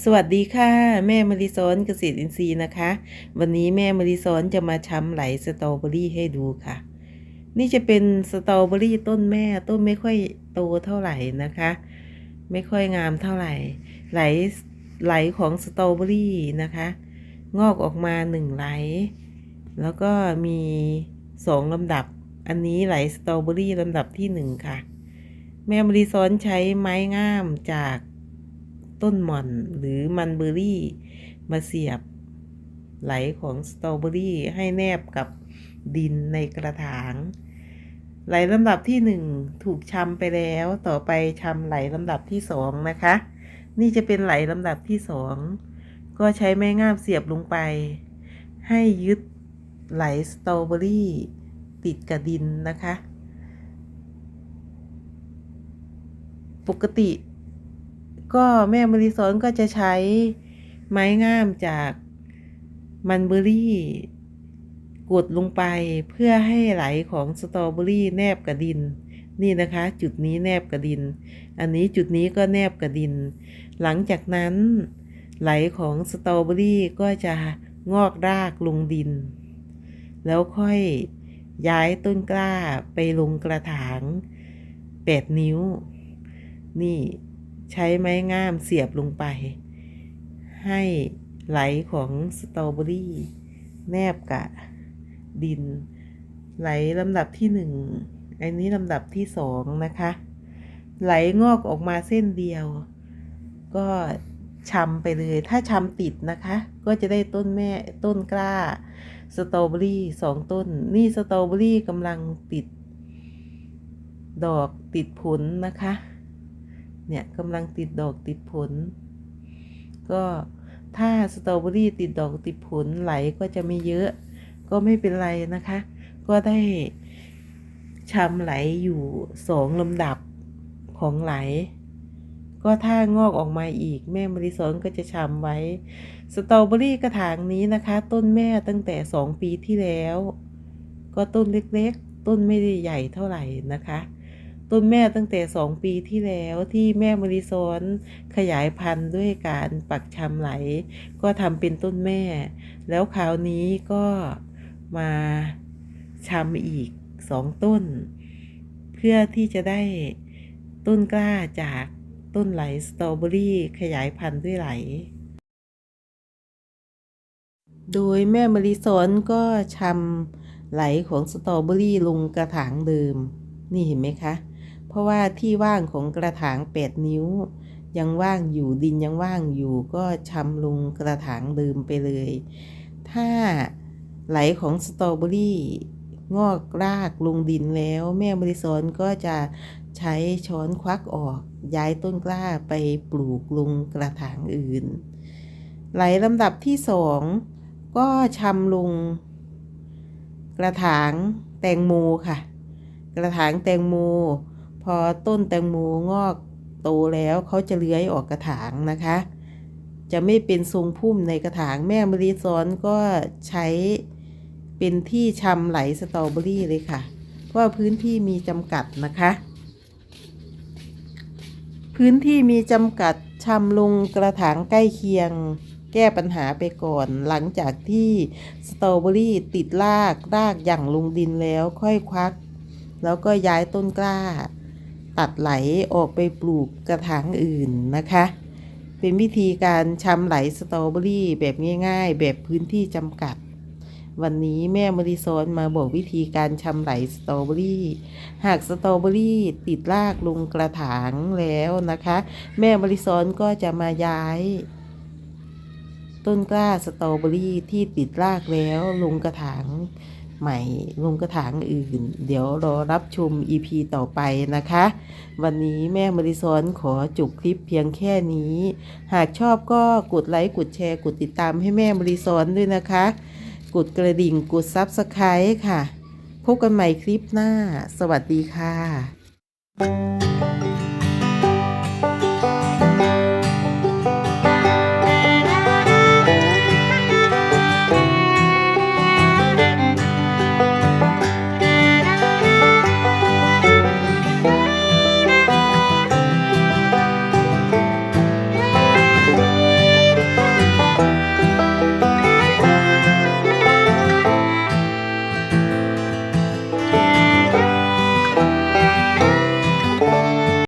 สวัสดีค่ะ แม่มาริซอนเกษตรอินทรีย์นะคะ วันนี้แม่มาริซอนจะมาช้ำไหลสตรอเบอรี่ให้ดูค่ะ นี่จะเป็นสตรอเบอรี่ต้นแม่ต้นไม่ค่อยโตเท่าไหร่นะคะ ไม่ค่อยงามเท่าไหร่ ไหลไหลของสตรอเบอรี่นะคะ งอกออกมาหนึ่งไหล แล้วก็มีสองลำดับ อันนี้ไหลสตรอเบอรี่ลำดับที่หนึ่งค่ะ แม่มาริซอนใช้ไม้งามจาก ต้นหม่อนหรือมันเบอร์รี่ มาเสียบไหลของสตรอเบอรี่ให้แนบกับดินในกระถาง ไหลลำดับที่หนึ่งถูกชำไปแล้ว ต่อไปชำไหลลำดับที่สองนะคะ นี่จะเป็นไหลลำดับที่สองก็ใช้ไม้งามเสียบลงไป ให้ยึดไหลสตรอเบอรี่ติดกับดินนะคะ ปกติ ก็แม่มริซอนก็จะใช้ไม้งามจากมันเบอร์รี่กดลงไปเพื่อให้ไหลของสตรอเบอรี่แนบกับดิน นี่นะคะ จุดนี้แนบกับดิน อันนี้จุดนี้ก็แนบกับดิน หลังจากนั้นไหลของสตรอเบอรี่ก็จะงอกรากลงดิน แล้วค่อยย้ายต้นกล้าไปลงกระถาง 8 นิ้ว นี่ ใช้ไม้งามเสียบลงไป ให้ไหลของสตรอเบอรี่ แนบกับดิน ไหลลำดับที่หนึ่งอันนี้ลำดับที่สองนะคะ ไหลงอกออกมาเส้นเดียว ก็ชำไปเลย ถ้าชำติดนะคะ ก็จะได้ต้นแม่ต้นกล้าสตรอเบอรี่สองต้น นี่สตรอเบอรี่กำลังติด ดอกติดผลนะคะ เนี่ยกำลังติดดอกติดผล ก็ถ้าสตรอเบอรี่ติดดอกติดผลไหลก็จะไม่เยอะ ก็ไม่เป็นไรนะคะ ก็ได้ชำไหลอยู่สองลำดับของไหล ก็ถ้างอกออกมาอีกแม่มริซอนก็จะชำไว้ สตรอเบอรี่กระถางนี้นะคะ ต้นแม่ตั้งแต่สองปีที่แล้ว ก็ต้นเล็กๆ ต้นไม่ได้ใหญ่เท่าไหร่นะคะ ต้นแม่ตั้งแต่สองปีที่แล้วที่แม่มริซอนขยายพันธุ์ด้วยการปักชำไหล ก็ทำเป็นต้นแม่ แล้วคราวนี้ก็มาชำอีกสองต้น เพื่อที่จะได้ต้นกล้าจากต้นไหลสตรอเบอรี่ขยายพันธุ์ด้วยไหล โดยแม่มริซอนก็ชำไหลของสตรอเบอรี่ลงกระถางเดิม นี่เห็นไหมคะ เพราะว่าที่ว่างของกระถาง 8 นิ้ว ยังว่างอยู่ดินยังว่างอยู่ก็ชำลงกระถางเดิมไปเลย ถ้าไหลของสตรอเบอรี่งอกรากลงดินแล้ว แม่บริสอนก็จะใช้ช้อนควักออก ย้ายต้นกล้าไปปลูกลงกระถางอื่น ไหลลำดับที่สองก็ชำลงกระถางแตงโมค่ะ กระถางแตงโม พอต้นแตงโมงอกโตแล้วเขาจะเลื้อยออกกระถางนะคะ จะไม่เป็นทรงพุ่มในกระถางแม่มะลิซ้อนก็ใช้เป็นที่ชำไหลสตรอเบอรี่เลยค่ะ เพราะว่าพื้นที่มีจำกัดนะคะ พื้นที่มีจำกัดชำลงกระถางใกล้เคียง แก้ปัญหาไปก่อน หลังจากที่สตรอเบอรี่ติดรากรากอย่างลงดินแล้วค่อยควัก แล้วก็ย้ายต้นกล้า ตัดไหลออกไปปลูกกระถางอื่นนะคะ เป็นวิธีการชำไหลสตรอเบอรี่แบบง่าย ๆ แบบพื้นที่จำกัด วันนี้แม่มริซอนมาบอกวิธีการชำไหลสตรอเบอรี่ หากสตรอเบอรี่ติดรากลงกระถางแล้วนะคะ แม่มริซอนก็จะมาย้าย ต้นกล้าสตรอเบอรี่ที่ติดรากแล้วลงกระถาง ใหม่ลงกระถางอื่น เดี๋ยวรอรับชม EP ต่อไปนะคะ วันนี้แม่มริซอนขอจุกคลิปเพียงแค่นี้ หากชอบก็กดไลค์ กดแชร์ กดติดตามให้แม่มริซอนด้วยนะคะ กดกระดิ่ง กดซับสไคร b e ค่ะ พบกันใหม่คลิปหน้า สวัสดีค่ะ